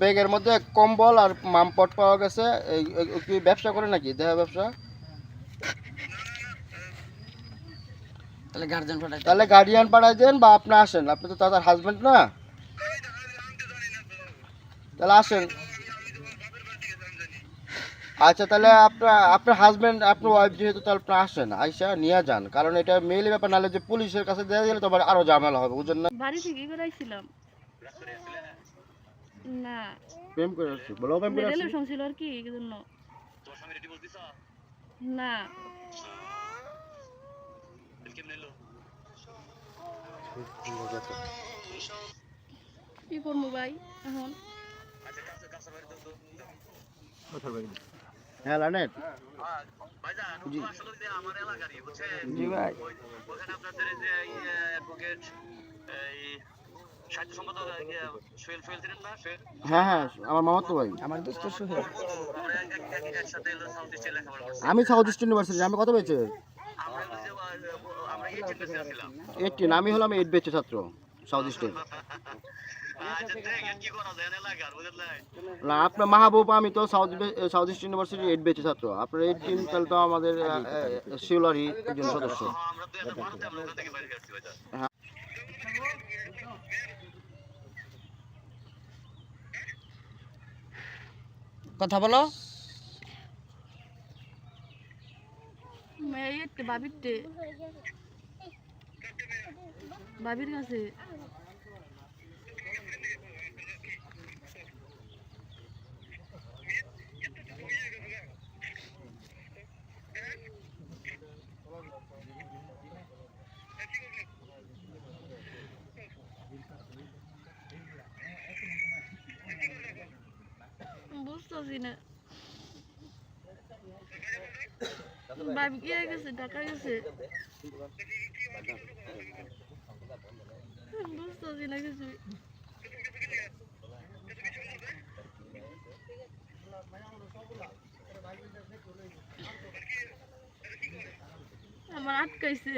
ব্যাগের মধ্যে কম্বল আর মামপট পাওয়া গেছে। কি ব্যবসা করে নাকি দেহা ব্যবসা? তাহলে গার্জেন পাঠাই তাহলে গার্ডিয়ান পাঠাই দেন বা আপনি আসেন আপনি তো তাদের হাজবেন্ড না। তাহলে আসেন। আচ্ছা তাহলে আপনার আপনার হাজবেন্ড আপনার ওয়াইফ যেহেতু তাহলে আপনি আসেন আইসা নিয়ে যান। কারণ এটা মেইলি ব্যাপার নাহলে যে পুলিশের কাছে দেওয়া গেলে তো আবার আরও ঝামেলা হবে বুঝেন না? বাড়ি থেকে করাইছিলাম না। প্রেম করে আসছি। বলো প্রেম করে আসছি? রিলেশন ছিল আর কি এই জন্য না। কি করব ভাই এখন? হ্যাঁ লানেট। জি। ভাই হ্যাঁ হ্যাঁ আমার মামা তো ভাই। আমার দোস্ত সোহেল আমি সাউথ ইস্ট ইউনিভার্সিটি আমি কত পেয়েছি এইটিন আমি হলাম এইট বেচে ছাত্র সাউথ ইস্টে না আপনার মাহবুব আমি তো south south east university eight বেচে ছাত্র। আপনার এইট টিম তাহলে তো আমাদের শিউলারই একজন সদস্য। কথা বলো। বাবিরটে বাবির কাছে। বুঝতেছি না কি গেছে? ঢাকা গেছে? বুঝতেছি না কিছু। আমার আটকাইছে।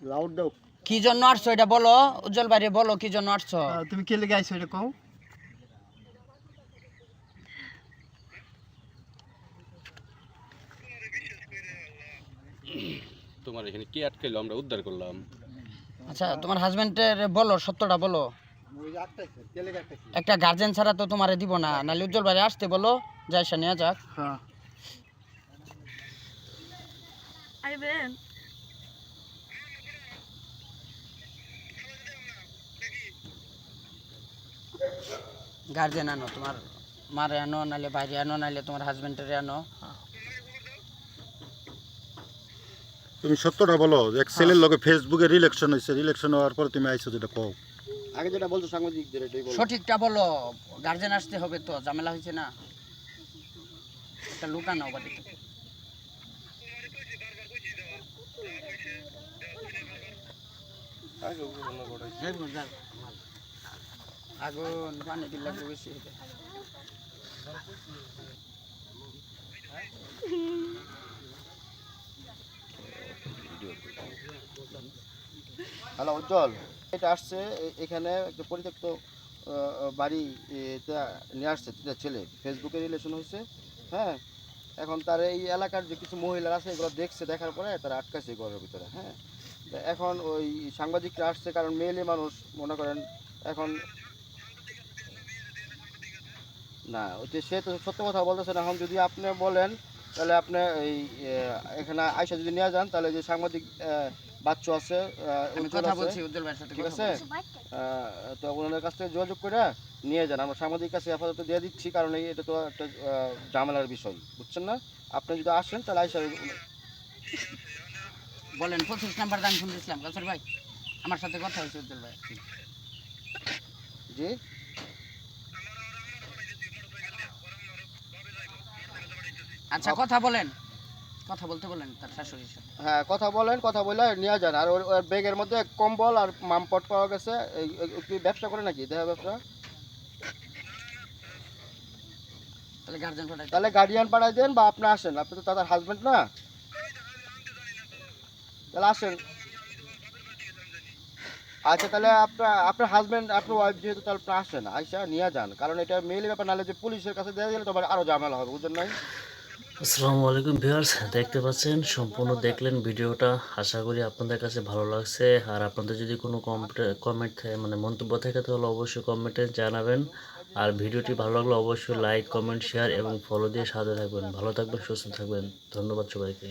লাউড দাও। কি জন্য আসছো এটা বলো উজ্জ্বল বাইরে বলো কি জন্য আসছো তুমি কে লেগে আইছো এটা কও? তোমার এখানে কে আটকাইলো? আমরা উদ্ধার করলাম। আচ্ছা তোমার হাজবেন্ডের বলো সত্যটা বলো। একটা গার্জেন ছাড়া তো তোমারে দিব না। নাহলে উজ্জ্বল বাইরে আসতে বলো যাইসা নিয়ে যাক। হ্যাঁ। আইবেন গার্জেন আনো তোমার মারে আনো নাহলে বাইরে আনো নাহলে তোমার হাজবেন্ডের আনো। তুমি সত্যটা বলো যে এক ছেলের লগে ফেসবুকে রিলেকশন হয়েছে রিলেকশন হওয়ার পর তুমি আইছো যেটা কও। আগে যেটা বলছো সাংবাদিকদের এটাই বলো। সঠিকটা বলো গার্জেন আসতে হবে তো ঝামেলা হয়েছে না। এটা লুকানো বাড়িতে। আগুন পানি দিলে একটু বেশি। হ্যালো উজ্জ্বল। এটা আসছে এখানে একটা পরিত্যক্ত আহ, আহ, বাড়ি এটা নিয়ে আসছে দুটা ছেলে। ফেসবুকে রিলেশন হয়েছে হ্যাঁ? এখন তার এই এলাকার যে কিছু মহিলারা আছে এগুলো দেখছে দেখার পরে তারা আটকাছে ঘরের ভিতরে হ্যাঁ? এখন ওই সাংবাদিকরা আসছে কারণ মেয়েলি মানুষ মনে করেন এখন না ওই সে তো সত্য কথা বলতেছে না। এখন যদি আপনি বলেন তাহলে আপনি এই এখানে আয়সা যদি নিয়ে যান তাহলে যে সাংবাদিক বাচ্চু আছে ঠিক আছে? তো ওনাদের কাছ থেকে যোগাযোগ করে নিয়ে যান। আমরা সাংবাদিক কাছে আপাতত দিয়ে দিচ্ছি কারণ এই এটা তো একটা ঝামেলার বিষয় বুঝছেন না? আপনি যদি আসেন তাহলে আইসা বলেন পঁচিশ নাম্বার দাম ফোন দিয়েছিলাম কালসার ভাই আমার সাথে কথা হয়েছে উজ্জ্বল ভাই। জি? আচ্ছা কথা বলেন। কথা বলতে বলেন তার শাশুড়ির সাথে। হ্যাঁ কথা বলেন কথা বলে নিয়ে যান। আর ওর ব্যাগের মধ্যে কম্বল আর মামপট পাওয়া গেছে। কি ব্যবসা করে নাকি? দেহা ব্যবসা? তাহলে গার্জেন পাঠাই তাহলে গার্ডিয়ান পাঠাই দেন বা আপনি আসেন। আপনি তো তাদের হাজবেন্ড না। তাহলে আসেন। আচ্ছা তাহলে আপনার আপনার হাজবেন্ড আপনার ওয়াইফ যেহেতু তাহলে আপনি আসেন। আইসা নিয়ে যান। কারণ এটা মেইল ব্যাপার নাহলে যে পুলিশের কাছে দেওয়া গেলে তো আবার আরও ঝামেলা হবে বুঝলেন নাই? আসসালামু আলাইকুম ভিউয়ার্স, দেখতে পাচ্ছেন, সম্পূর্ণ দেখলেন ভিডিওটা। আশা করি আপনাদের কাছে ভালো লাগছে। আর আপনাদের যদি কোনো কমেন্ট মানে মন্তব্য থাকে, তাহলে অবশ্যই কমেন্টে জানাবেন। আর ভিডিওটি ভালো লাগলে অবশ্যই লাইক কমেন্ট শেয়ার এবং ফলো দিয়ে সাথে থাকবেন। ভালো থাকবেন, সুস্থ থাকবেন। ধন্যবাদ সবাইকে।